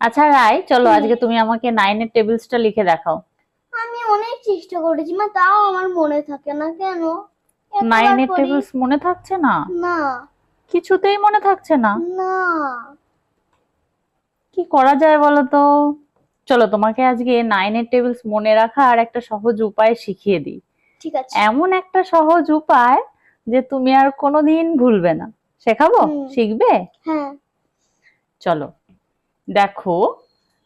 আচ্ছা রায় চলো আজকে তুমি আমাকে নাইনের টেবিলসটা লিখে দেখাও। আমি অনেক চেষ্টা করেছি মা তাও আমার মনে থাকে না কেন? নাইনের টেবিলস মনে থাকছে না? না। কিছুতেই মনে থাকছে না? না। কি করা যায় বলো তো? চলো তোমাকে আজকে নাইনের টেবিলস মনে রাখা আর একটা সহজ উপায় শিখিয়ে দিই। ঠিক আছে। এমন একটা সহজ উপায় যে তুমি আর কোনোদিন ভুলবে না। শেখাবো? শিখবে? হ্যাঁ। চলো। দেখো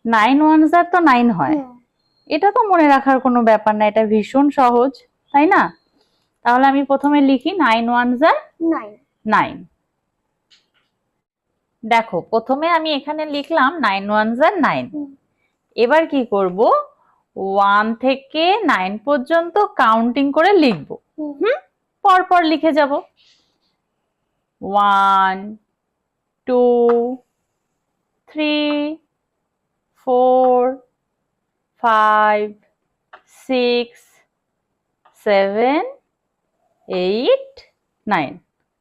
নাইন ওয়ান জার তো নাইন হয়। এটা তো মনে রাখার কোনো ব্যাপার না এটা ভীষণ সহজ তাই না? তাহলে আমি প্রথমে লিখি নাইন ওয়ান নাই নাইন দেখো প্রথমে আমি এখানে লিখলাম নাইন ওয়ান জার নাইন এবার কি করব? ওয়ান থেকে নাইন পর্যন্ত কাউন্টিং করে লিখব। হুম, হুম? পর পর লিখে যাব। One two three four five six seven eight nine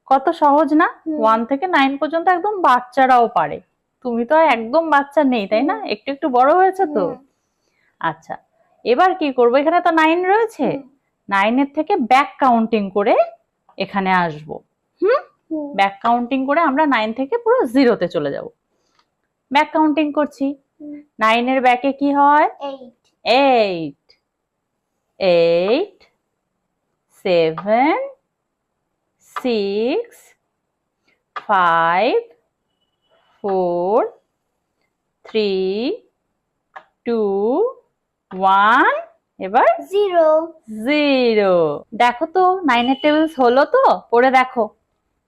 কত সহজ না? ওয়ান থেকে নাইন পর্যন্ত একদম বাচ্চারাও পারে। তুমি তো একদম বাচ্চা নেই তাই না? একটু একটু বড় হয়েছে তো? আচ্ছা এবার কি করব? এখানে তো নাইন রয়েছে। নাইনের থেকে ব্যাক কাউন্টিং করে এখানে আসব। হুম, ব্যাক কাউন্টিং করে আমরা নাইন থেকে পুরো জিরোতে চলে যাব। ব্যাক কাউন্টিং করছি। নাইনের ব্যাকে কি হয়? Eight eight seven six five four three two one এবার জিরো জিরো দেখো তো নাইনের টেবিলস হলো তো? পড়ে দেখো।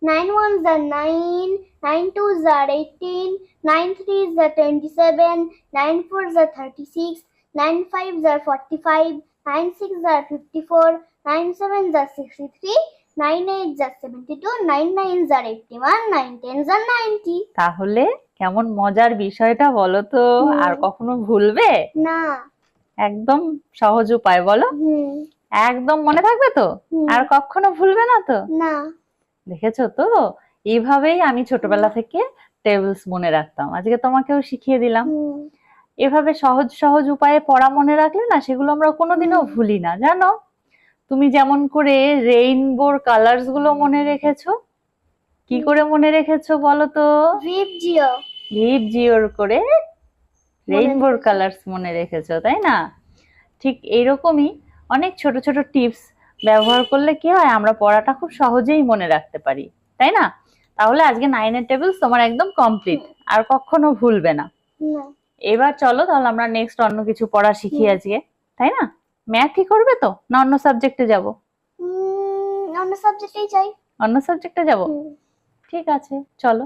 Nine ones are nine, nine twos are eighteen, nine threes are twenty-seven, nine fours are thirty-six, nine fives are forty-five, nine sixes are fifty-four, nine sevens are sixty-three, nine eights are seventy-two, nine nines are eighty-one, nine tens are ninety. তাহলে কেমন মজার বিষয়টা বলো তো আর কখনো ভুলবে না একদম সহজ উপায় বলো একদম মনে থাকবে তো আর কখনো ভুলবে না তো না দেখেছ তো? এইভাবেই আমি ছোটবেলা থেকে টেবিলস মনে রাখতাম। আজকে তোমাকেও শিখিয়ে দিলাম। এভাবে সহজ সহজ উপায়ে পড়া মনে রাখলে না সেগুলো আমরা কোনোদিনও ভুলি না জানো? তুমি যেমন করে রেইনবোর কালার্সগুলো মনে রেখেছো কি করে মনে রেখেছো বলো তো? ভিপ জিও ভিপ জিওর করে রেইনবোর কালার্স মনে রেখেছো তাই না? ঠিক এইরকমই অনেক ছোট ছোট টিপস ব্যবহার করলে কি হয়? আমরা পড়াটা খুব সহজেই মনে রাখতে পারি তাই না? তাহলে আজকে নাইনের টেবিলস তোমার একদম কমপ্লিট আর কখনো ভুলবে না। এবার চলো তাহলে আমরা নেক্সট অন্য কিছু পড়া শিখি আজকে তাই না? ম্যাথই করবে তো? না অন্য সাবজেক্টে যাব? অন্য সাবজেক্টেই চাই অন্য সাবজেক্টে যাব? ঠিক আছে চলো।